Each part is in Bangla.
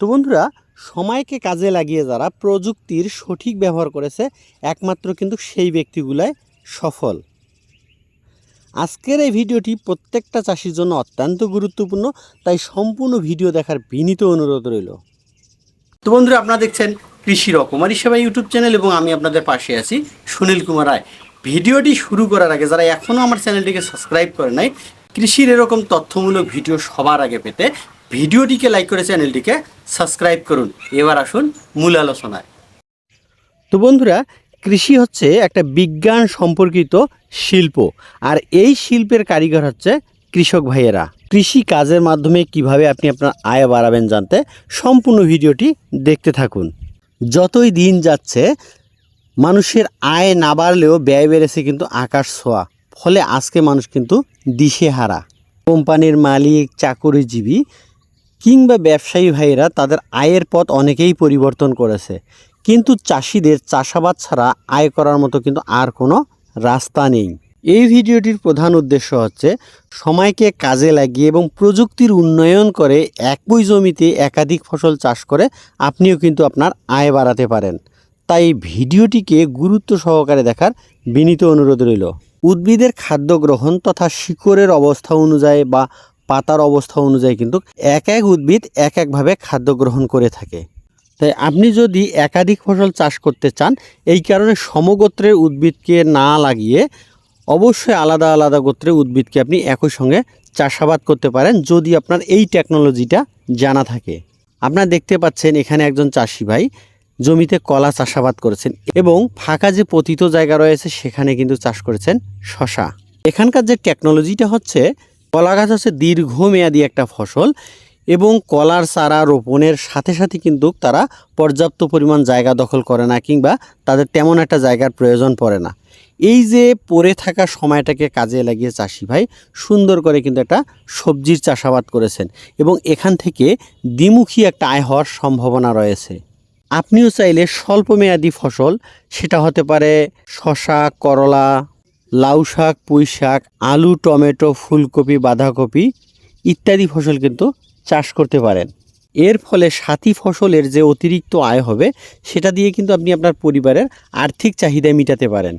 তো বন্ধুরা, সময়কে কাজে লাগিয়ে যারা প্রযুক্তির সঠিক ব্যবহার করেছে, একমাত্র কিন্তু সেই ব্যক্তিগুলাই সফল। আজকের এই ভিডিওটি প্রত্যেকটা চাষির জন্য অত্যন্ত গুরুত্বপূর্ণ, তাই সম্পূর্ণ ভিডিও দেখার বিনীত অনুরোধ রইল। তো বন্ধুরা, আপনারা দেখছেন কৃষি রকমারি সেবা ইউটিউব চ্যানেল এবং আমি আপনাদের পাশে আছি সুনীল কুমার রায়। ভিডিওটি শুরু করার আগে যারা এখনও আমার চ্যানেলটিকে সাবস্ক্রাইব করে নাই, কৃষির এরকম তথ্যমূলক ভিডিও সবার আগে পেতে ভিডিওটিকে লাইক করে চ্যানেলটিকে সাবস্ক্রাইব করুন। এবার আসুন মূল আলোচনায়। তো বন্ধুরা, কৃষি হচ্ছে একটা বিজ্ঞান সম্পর্কিত শিল্প, আর এই শিল্পের কারিগর হচ্ছে কৃষক ভাইয়েরা। কৃষি কাজের মাধ্যমে কীভাবে আপনি আপনার আয় বাড়াবেন জানতে সম্পূর্ণ ভিডিওটি দেখতে থাকুন। যতই দিন যাচ্ছে, মানুষের আয় না বাড়লেও ব্যয় বেড়েছে কিন্তু আকাশ ছোঁয়া, ফলে আজকে মানুষ কিন্তু দিশেহারা। কোম্পানির মালিক, চাকরিজীবী কিংবা ব্যবসায়ী ভাইয়েরা তাদের আয়ের পথ অনেকেই পরিবর্তন করেছে। কিন্তু চাষিদের চাষাবাদ ছাড়া আয় করার মতো কিন্তু আর কোনো রাস্তা নেই। এই ভিডিওটির প্রধান উদ্দেশ্য হচ্ছে, সময়কে কাজে লাগিয়ে এবং প্রযুক্তির উন্নয়ন করে একই জমিতে একাধিক ফসল চাষ করে আপনিও কিন্তু আপনার আয় বাড়াতে পারেন। তাই ভিডিওটিকে গুরুত্ব সহকারে দেখার বিনীত অনুরোধ রইল। উদ্ভিদের খাদ্য গ্রহণ তথা শিকড়ের অবস্থা অনুযায়ী বা পাতার অবস্থা অনুযায়ী কিন্তু এক এক উদ্ভিদ এক একভাবে খাদ্য গ্রহণ করে থাকে। তাই আপনি যদি একাধিক ফসল চাষ করতে চান, এই কারণে সমগোত্রের উদ্ভিদকে না লাগিয়ে অবশ্যই আলাদা আলাদা গোত্রের উদ্ভিদকে আপনি একই সঙ্গে চাষাবাদ করতে পারেন যদি আপনার এই টেকনোলজিটা জানা থাকে। আপনারা দেখতে পাচ্ছেন এখানে একজন চাষি ভাই জমিতে কলা চাষাবাদ করেছেন এবং ফাঁকা যে পতিত জায়গা রয়েছে সেখানে কিন্তু চাষ করেছেন শশা। এখানকার যে টেকনোলজিটা হচ্ছে কলা গাছ হচ্ছে দীর্ঘমেয়াদী একটা ফসল এবং কলার চারা রোপণের সাথে সাথে কিন্তু তারা পর্যাপ্ত পরিমাণ জায়গা দখল করে না কিংবা তাদের তেমন একটা জায়গার প্রয়োজন পড়ে না। এই যে পড়ে থাকা সময়টাকে কাজে লাগিয়ে চাষি ভাই সুন্দর করে কিন্তু একটা সবজির চাষাবাদ করেছেন এবং এখান থেকে দ্বিমুখী একটা আয় হওয়ার সম্ভাবনা রয়েছে। আপনিও চাইলে স্বল্পমেয়াদী ফসল, সেটা হতে পারে শশা, করলা লাউ শাক, পুঁই শাক, আলু, টমেটো, ফুলকপি, বাঁধাকপি ইত্যাদি ফসল কিন্তু চাষ করতে পারেন। এর ফলে সাথী ফসলের যে অতিরিক্ত আয় হবে, সেটা দিয়ে কিন্তু আপনি আপনার পরিবারের আর্থিক চাহিদা মেটাতে পারেন।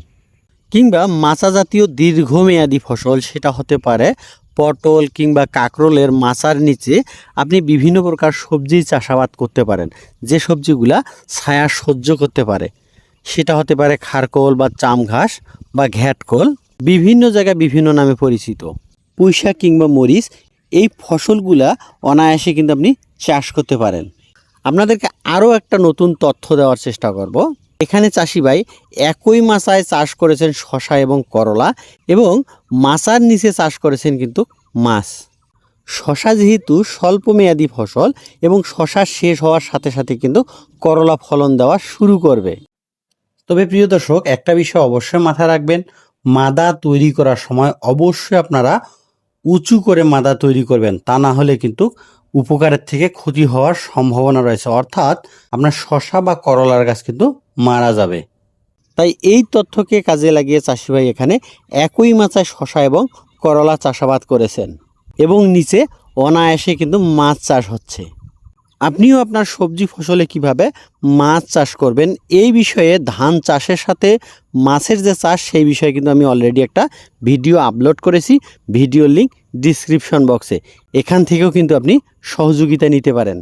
কিংবা মাচা জাতীয় দীর্ঘমেয়াদী ফসল, সেটা হতে পারে পটল কিংবা কাঁকরোলের মাচার নিচে আপনি বিভিন্ন প্রকার সবজি চাষাবাদ করতে পারেন। যে সবজিগুলা ছায়া সহ্য করতে পারে। সেটা হতে পারে খারকোল বা চাম ঘাস বা ঘ্যাটকোল, বিভিন্ন জায়গায় বিভিন্ন নামে পরিচিত। পুঁইশাক কিংবা মরিচ, এই ফসলগুলা অনায়াসে কিন্তু আপনি চাষ করতে পারেন। আপনাদেরকে আরও একটা নতুন তথ্য দেওয়ার চেষ্টা করব। এখানে চাষি ভাই একই মাচায় চাষ করেছেন শশা এবং করলা এবং মাচার নিচে চাষ করেছেন কিন্তু মাছ। শশা যেহেতু স্বল্পমেয়াদী ফসল এবং শশা শেষ হওয়ার সাথে সাথে কিন্তু করলা ফলন দেওয়া শুরু করবে। তবে প্রিয় দর্শক, একটা বিষয় অবশ্যই মাথায় রাখবেন, মাদা তৈরি করার সময় অবশ্যই আপনারা উঁচু করে মাদা তৈরি করবেন। তা না হলে কিন্তু উপকারের থেকে ক্ষতি হওয়ার সম্ভাবনা রয়েছে। অর্থাৎ আপনার শশা বা করলার গাছ কিন্তু মারা যাবে। তাই এই তথ্যকে কাজে লাগিয়ে চাষিভাই এখানে একই মাচায় শশা এবং করলা চাষাবাদ করেছেন। এবং নিচে অনায়াসে কিন্তু মাছ চাষ হচ্ছে। আপনিও আপনার সবজি ফসলে কীভাবে মাছ চাষ করবেন, এই বিষয়ে ধান চাষের সাথে মাছের যে চাষ, সেই বিষয়ে কিন্তু আমি অলরেডি একটা ভিডিও আপলোড করেছি। ভিডিও লিঙ্ক ডিসক্রিপশন বক্সে এখান থেকেও কিন্তু আপনি সহযোগিতা নিতে পারেন।